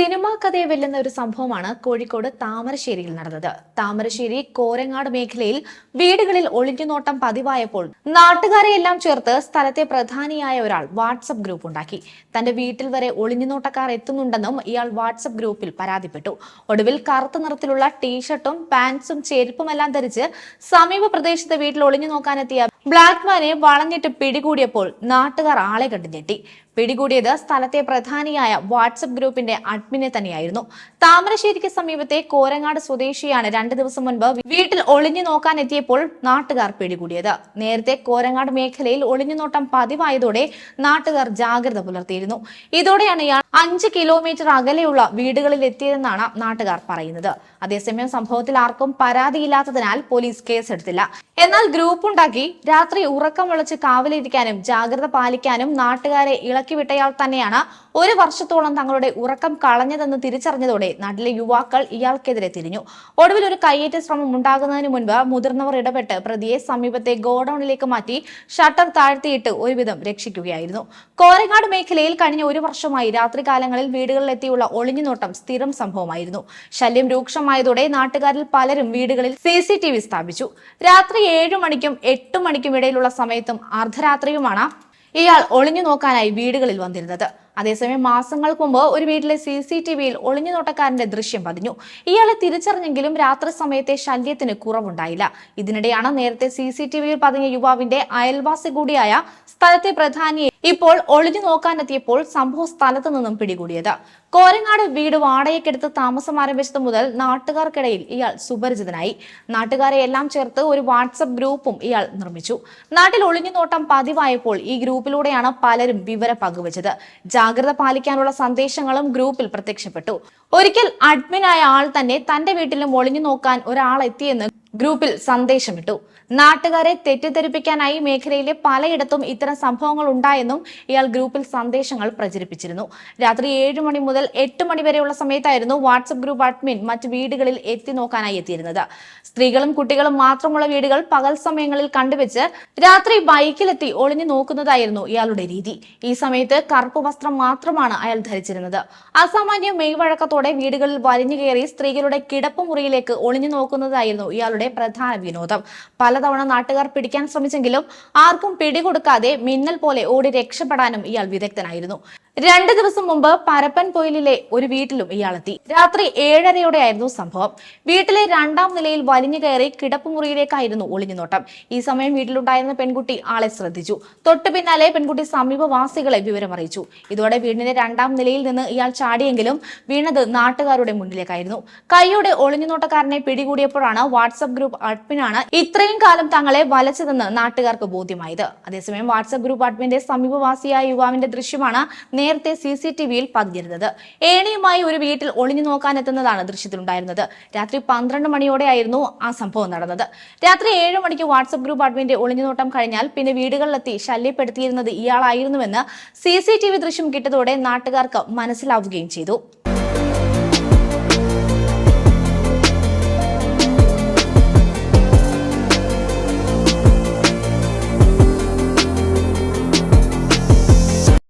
Cinema കഥയെ വെല്ലുന്ന ഒരു സംഭവമാണ് കോഴിക്കോട് താമരശ്ശേരിയിൽ നടന്നത്. താമരശ്ശേരി കോരങ്ങാട് മേഖലയിൽ വീടുകളിൽ ഒളിഞ്ഞുനോട്ടം പതിവായപ്പോൾ നാട്ടുകാരെ എല്ലാം ചേർത്ത് സ്ഥലത്തെ പ്രധാനിയായ ഒരാൾ വാട്സപ്പ് ഗ്രൂപ്പ് ഉണ്ടാക്കി. തന്റെ വീട്ടിൽ വരെ ഒളിഞ്ഞുനോട്ടക്കാർ എത്തുന്നുണ്ടെന്നും ഇയാൾ വാട്സപ്പ് ഗ്രൂപ്പിൽ പരാതിപ്പെട്ടു. ഒടുവിൽ കറുത്ത നിറത്തിലുള്ള ടീഷർട്ടും പാൻസും ചെരുപ്പുമെല്ലാം ധരിച്ച് സമീപ പ്രദേശത്തെ വീട്ടിൽ ഒളിഞ്ഞു നോക്കാനെത്തിയ ബ്ലാക്ക്മാനെ വളഞ്ഞിട്ട് പിടികൂടിയപ്പോൾ നാട്ടുകാർ ആളെ കണ്ടു ഞെട്ടി. പിടികൂടിയത് സ്ഥലത്തെ പ്രധാനിയായ വാട്സപ്പ് ഗ്രൂപ്പിന്റെ അഡ്മിനെ തന്നെയായിരുന്നു. താമരശ്ശേരിക്ക് സമീപത്തെ കോരങ്ങാട് സ്വദേശിയാണ് രണ്ടു ദിവസം മുൻപ് വീട്ടിൽ ഒളിഞ്ഞു നോക്കാൻ എത്തിയപ്പോൾ നാട്ടുകാർ പിടികൂടിയത്. നേരത്തെ കോരങ്ങാട് മേഖലയിൽ ഒളിഞ്ഞുനോട്ടം പതിവായതോടെ നാട്ടുകാർ ജാഗ്രത പുലർത്തിയിരുന്നു. ഇതോടെയാണ് ഇയാൾ അഞ്ച് കിലോമീറ്റർ അകലെയുള്ള വീടുകളിൽ എത്തിയതെന്നാണ് നാട്ടുകാർ പറയുന്നത്. അതേസമയം സംഭവത്തിൽ ആർക്കും പരാതിയില്ലാത്തതിനാൽ പോലീസ് കേസെടുത്തില്ല. എന്നാൽ ഗ്രൂപ്പ് ഉണ്ടാക്കി രാത്രി ഉറക്കം വിളച്ച് കാവലിരിക്കാനും ജാഗ്രത പാലിക്കാനും നാട്ടുകാരെ ഇളക്കിവിട്ടയാൾ തന്നെയാണ് ഒരു വർഷത്തോളം തങ്ങളുടെ ഉറക്കം കളഞ്ഞതെന്ന് തിരിച്ചറിഞ്ഞതോടെ നാട്ടിലെ യുവാക്കൾ ഇയാൾക്കെതിരെ തിരിഞ്ഞു. ഒടുവിൽ ഒരു കയ്യേറ്റ ശ്രമം ഉണ്ടാകുന്നതിന് മുൻപ് മുതിർന്നവർ ഇടപെട്ട് പ്രതിയെ സമീപത്തെ ഗോഡൌണിലേക്ക് മാറ്റി ഷട്ടർ താഴ്ത്തിയിട്ട് ഒരുവിധം രക്ഷിക്കുകയായിരുന്നു. കോരങ്ങാട് മേഖലയിൽ കഴിഞ്ഞ ഒരു വർഷമായി രാത്രികാലങ്ങളിൽ വീടുകളിലെത്തിയുള്ള ഒളിഞ്ഞുനോട്ടം സ്ഥിരം സംഭവമായിരുന്നു. ശല്യം രൂക്ഷമായതോടെ നാട്ടുകാരിൽ പലരും വീടുകളിൽ സി സി ടി വി സ്ഥാപിച്ചു. രാത്രി ഏഴു മണിക്കും എട്ട് മണിക്കും ഇടയിലുള്ള സമയത്തും അർദ്ധരാത്രിയുമാണ് ഇയാൾ ഒളിഞ്ഞു നോക്കാനായി വീടുകളിൽ വന്നിരുന്നത്. അതേസമയം മാസങ്ങൾക്ക് മുമ്പ് ഒരു വീട്ടിലെ സി സി ടി വിയിൽ ഒളിഞ്ഞുനോട്ടക്കാരന്റെ ദൃശ്യം പതിഞ്ഞു. ഇയാളെ തിരിച്ചറിഞ്ഞെങ്കിലും രാത്രി സമയത്തെ ശല്യത്തിന് കുറവുണ്ടായില്ല. ഇതിനിടെയാണ് നേരത്തെ സി സി ടി വിയിൽ പതിഞ്ഞ യുവാവിന്റെ അയൽവാസി കൂടിയായ സ്ഥലത്തെ പ്രധാനിയെ ഇപ്പോൾ ഒളിഞ്ഞു നോക്കാനെത്തിയപ്പോൾ സംഭവ സ്ഥലത്ത് നിന്നും പിടികൂടിയത്. കോരങ്ങാട് വീട് വാടകയ്ക്കെടുത്ത് താമസം ആരംഭിച്ചത് മുതൽ നാട്ടുകാർക്കിടയിൽ ഇയാൾ സുപരിചിതനായി. നാട്ടുകാരെ എല്ലാം ചേർത്ത് ഒരു വാട്സപ്പ് ഗ്രൂപ്പും ഇയാൾ നിർമ്മിച്ചു. നാട്ടിൽ ഒളിഞ്ഞു നോട്ടം പതിവായപ്പോൾ ഈ ഗ്രൂപ്പിലൂടെയാണ് പലരും വിവരം പങ്കുവച്ചത്. ജാഗ്രത പാലിക്കാനുള്ള സന്ദേശങ്ങളും ഗ്രൂപ്പിൽ പ്രത്യക്ഷപ്പെട്ടു. ഒരിക്കൽ അഡ്മിനായ ആൾ തന്നെ തന്റെ വീട്ടിലും ഒളിഞ്ഞു നോക്കാൻ ഒരാൾ എത്തിയെന്ന് ഗ്രൂപ്പിൽ സന്ദേശമിട്ടു. നാട്ടുകാരെ തെറ്റിദ്ധരിപ്പിക്കാനായി മേഖലയിലെ പലയിടത്തും ഇത്തരം സംഭവങ്ങൾ ഉണ്ടായെന്നും ഇയാൾ ഗ്രൂപ്പിൽ സന്ദേശങ്ങൾ പ്രചരിപ്പിച്ചിരുന്നു. രാത്രി ഏഴ് മണി മുതൽ എട്ട് മണി വരെയുള്ള സമയത്തായിരുന്നു വാട്സപ്പ് ഗ്രൂപ്പ് അഡ്മിൻ മറ്റ് വീടുകളിൽ എത്തി നോക്കാനായി എത്തിയിരുന്നത്. സ്ത്രീകളും കുട്ടികളും മാത്രമുള്ള വീടുകൾ പകൽ സമയങ്ങളിൽ കണ്ടുവെച്ച് രാത്രി ബൈക്കിലെത്തി ഒളിഞ്ഞു നോക്കുന്നതായിരുന്നു ഇയാളുടെ രീതി. ഈ സമയത്ത് കറുപ്പ് വസ്ത്രം മാത്രമാണ് അയാൾ ധരിച്ചിരുന്നത്. അസാമാന്യ മെയ്വഴക്കത്തോടെ വീടുകളിൽ വലിഞ്ഞു കയറി സ്ത്രീകളുടെ കിടപ്പ് മുറിയിലേക്ക് ഒളിഞ്ഞു നോക്കുന്നതായിരുന്നു ഇയാളുടെ പ്രധാന വിനോദം. പലതവണ നാട്ടുകാർ പിടിക്കാൻ ശ്രമിച്ചെങ്കിലും ആർക്കും പിടികൊടുക്കാതെ മിന്നൽ പോലെ ഓടി രക്ഷപ്പെടാനും ഇയാൾ വിദഗ്ധനായിരുന്നു. രണ്ട് ദിവസം മുമ്പ് പരപ്പൻ പൊയിലിലെ ഒരു വീട്ടിലും ഇയാളെത്തി. രാത്രി ഏഴരയോടെയായിരുന്നു സംഭവം. വീട്ടിലെ രണ്ടാം നിലയിൽ വലിഞ്ഞു കയറി കിടപ്പുമുറിയിലേക്കായിരുന്നു ഒളിഞ്ഞുനോട്ടം. ഈ സമയം വീട്ടിലുണ്ടായിരുന്ന പെൺകുട്ടി ആളെ ശ്രദ്ധിച്ചു. തൊട്ടു പിന്നാലെ പെൺകുട്ടി സമീപവാസികളെ വിവരമറിയിച്ചു. ഇതോടെ വീടിന്റെ രണ്ടാം നിലയിൽ നിന്ന് ഇയാൾ ചാടിയെങ്കിലും വീണത് നാട്ടുകാരുടെ മുന്നിലേക്കായിരുന്നു. കൈയോടെ ഒളിഞ്ഞുനോട്ടക്കാരനെ പിടികൂടിയപ്പോഴാണ് വാട്സപ്പ് ഗ്രൂപ്പ് അഡ്മിനാണ് ഇത്രയും കാലം തങ്ങളെ വലച്ചതെന്ന് നാട്ടുകാർക്ക് ബോധ്യമായത്. അതേസമയം വാട്സപ്പ് ഗ്രൂപ്പ് അഡ്മിന്റെ സമീപവാസിയായ യുവാവിന്റെ ദൃശ്യമാണ് നേരത്തെ സി സി ടി വിയിൽ പതിഞ്ഞിരുന്നത് ഏണിയുമായി ഒരു വീട്ടിൽ ഒളിഞ്ഞു നോക്കാനെത്തുന്നതാണ് ദൃശ്യത്തിലുണ്ടായിരുന്നത്. രാത്രി പന്ത്രണ്ട് മണിയോടെയായിരുന്നു ആ സംഭവം നടന്നത്. രാത്രി ഏഴ് മണിക്ക് വാട്സപ്പ് ഗ്രൂപ്പ് അഡ്മിന്റെ ഒളിഞ്ഞുനോട്ടം കഴിഞ്ഞാൽ പിന്നെ വീടുകളിലെത്തി ശല്യപ്പെടുത്തിയിരുന്നത് ഇയാളായിരുന്നുവെന്ന് സി സി ടി വി ദൃശ്യം കിട്ടതോടെ നാട്ടുകാർക്ക് മനസ്സിലാവുകയും ചെയ്തു.